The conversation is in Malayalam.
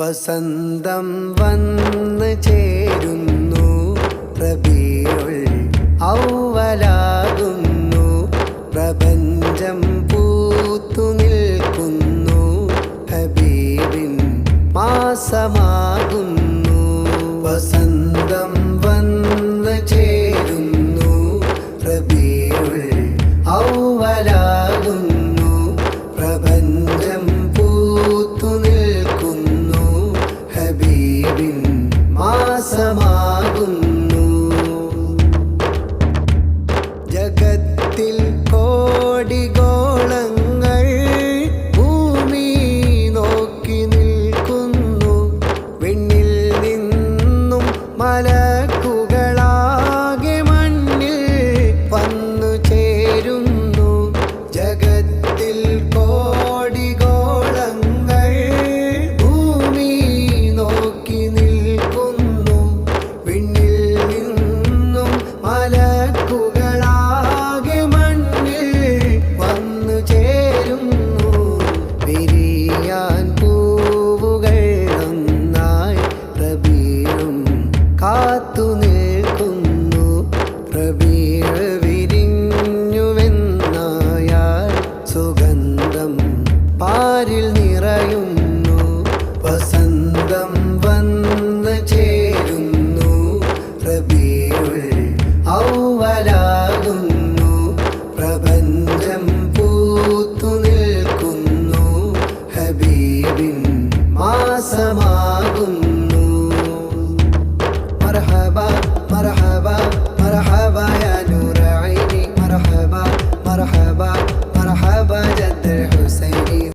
വസന്തം വന്ന് ചേരുന്നു. റബീഉൽ ഔവലാകുന്നു. പ്രപഞ്ചം പൂത്തു നിൽക്കുന്നു. ഹബീബിൻ മാസമാകുന്നു. വസന്തം മാസമാകുന്നു ജഗത്തിൽ കോടിഗോളങ്ങൾ ഭൂമി നോക്കി നിൽക്കുന്നു. വിണ്ണിൽ നിന്നും മലക്കുകളാകെ പാരിൽ നിറയുന്നു. വസന്തം വന്ന് ചേരുന്നു. റബീഉൽ ഔവലാകുന്നു. പ്രപഞ്ചം പൂത്തു നിൽക്കുന്നു. ഹബീബിൻ മാസമാകുന്നു